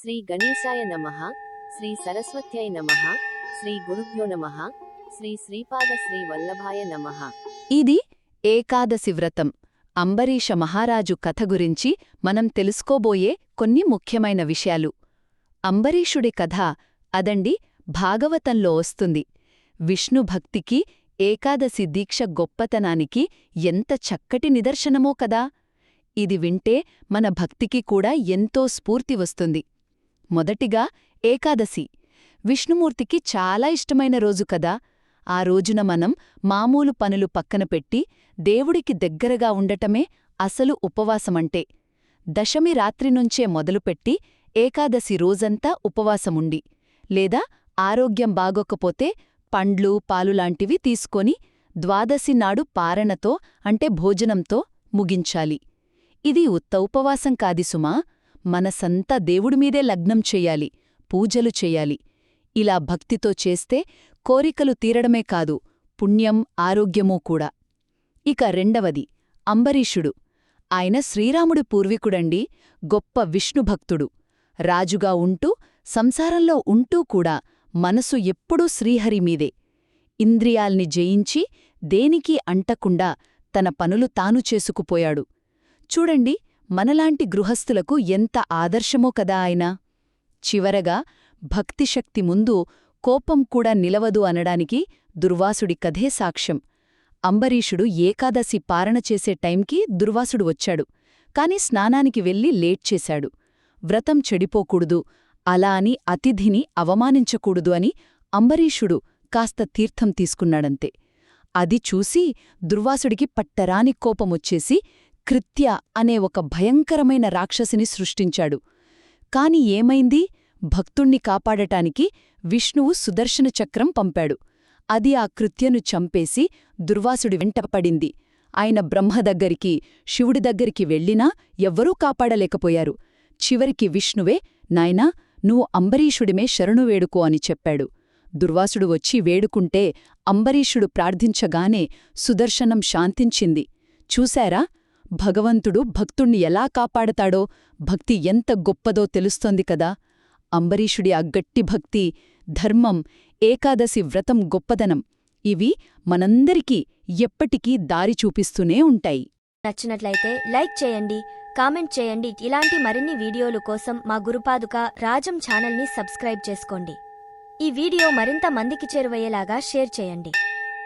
శ్రీ గణేశాయ నమః శ్రీ సరస్వత్యై నమః శ్రీ గురుభ్యో నమః శ్రీ శ్రీపాద శ్రీ వల్లభాయ నమః. ఇది ఏకాదశి వ్రతం. అంబరీష మహారాజు కథ గురించి మనం తెలుసుకోబోయే కొన్ని ముఖ్యమైన విషయాలు. అంబరీషుడి కథ అదండి భాగవతంలో వస్తుంది. విష్ణు భక్తికి ఏకాదశి దీక్ష గొప్పతనానికి ఎంత చక్కటి నిదర్శనమో కదా! ఇది వింటే మన భక్తికి కూడా ఎంతో స్ఫూర్తి వస్తుంది. మొదటిగా ఏకాదశి. విష్ణుమూర్తికి చాలా ఇష్టమైన రోజు కదా. ఆ రోజున మనం మామూలు పనులు పక్కన పెట్టి దేవుడికి దగ్గరగా ఉండటమే అసలు ఉపవాసమంటే. దశమి రాత్రి నుంచే మొదలుపెట్టి ఏకాదశి రోజంతా ఉపవాసముండి. లేదా ఆరోగ్యం బాగోకపోతే పండ్లు పాలులాంటివి తీసుకొని ద్వాదశి నాడు పారణతో అంటే భోజనంతో ముగించాలి. ఇది ఉత్త ఉపవాసం కాది సుమా. మనసంతా దేవుడిమీదే లగ్నం చెయ్యాలి పూజలు చెయ్యాలి ఇలా భక్తితో చేస్తే కోరికలు తీరడమే కాదు పుణ్యం ఆరోగ్యమూ కూడా. ఇక రెండవది అంబరీషుడు. ఆయన శ్రీరాముడి పూర్వీకుడండి గొప్ప విష్ణుభక్తుడు రాజుగా ఉంటూ సంసారంలో ఉంటూ కూడా మనసు ఎప్పుడూ శ్రీహరిమీదే ఇంద్రియాల్ని జయించి దేనికి అంటకుండా తన పనులు తాను చేసుకుపోయాడు. చూడండి మనలాంటి గృహస్థులకు ఎంత ఆదర్శమో కదా ఆయన. చివరగా భక్తిశక్తి ముందు కోపం కూడా నిలవదు అనడానికి దుర్వాసుడి కథే సాక్ష్యం. అంబరీషుడు ఏకాదశి పారణ చేసే టైంకి దుర్వాసుడు వచ్చాడు. కాని స్నానానికి వెళ్ళి లేట్ చేశాడు. వ్రతం చెడిపోకూడదు అలా అని అతిథిని అవమానించకూడదు అని అంబరీషుడు కాస్త తీర్థం తీసుకున్నాడంతే. అది చూసి దుర్వాసుడికి పట్టరాని కోపమొచ్చేసి కృత్య అనే ఒక భయంకరమైన రాక్షసిని సృష్టించాడు. కాని ఏమైంది? భక్తుణ్ణి కాపాడటానికి విష్ణువు సుదర్శన చక్రం పంపాడు. అది ఆ కృత్యను చంపేసి దుర్వాసుడి వెంటపడింది ఆయన బ్రహ్మ దగ్గరికి శివుడి దగ్గరికి వెళ్ళినా ఎవ్వరూ కాపాడలేకపోయారు. చివరికి విష్ణువే నాయనా నువ్వు అంబరీషుడిమే శరణు వేడుకో అని చెప్పాడు. దుర్వాసుడు వచ్చి వేడుకుంటే అంబరీషుడు ప్రార్థించగానే సుదర్శనం శాంతించింది. చూశారా? భగవంతుడు భక్తుణ్ణి ఎలా కాపాడతాడో భక్తి ఎంత గొప్పదో తెలుస్తోంది కదా. అంబరీషుడి ఆ గట్టి భక్తి ధర్మం ఏకాదశి వ్రతం గొప్పదనం. ఇవి మనందరికీ ఎప్పటికీ దారి చూపిస్తూనే ఉంటాయి. నచ్చినట్లయితే లైక్ చేయండి కామెంట్ చేయండి. ఇలాంటి మరిన్ని వీడియోలు కోసం మా గురుపాదుక రాజం ఛానల్ని సబ్స్క్రైబ్ చేసుకోండి. ఈ వీడియో మరింత మందికి చేరువయ్యేలాగా షేర్ చేయండి.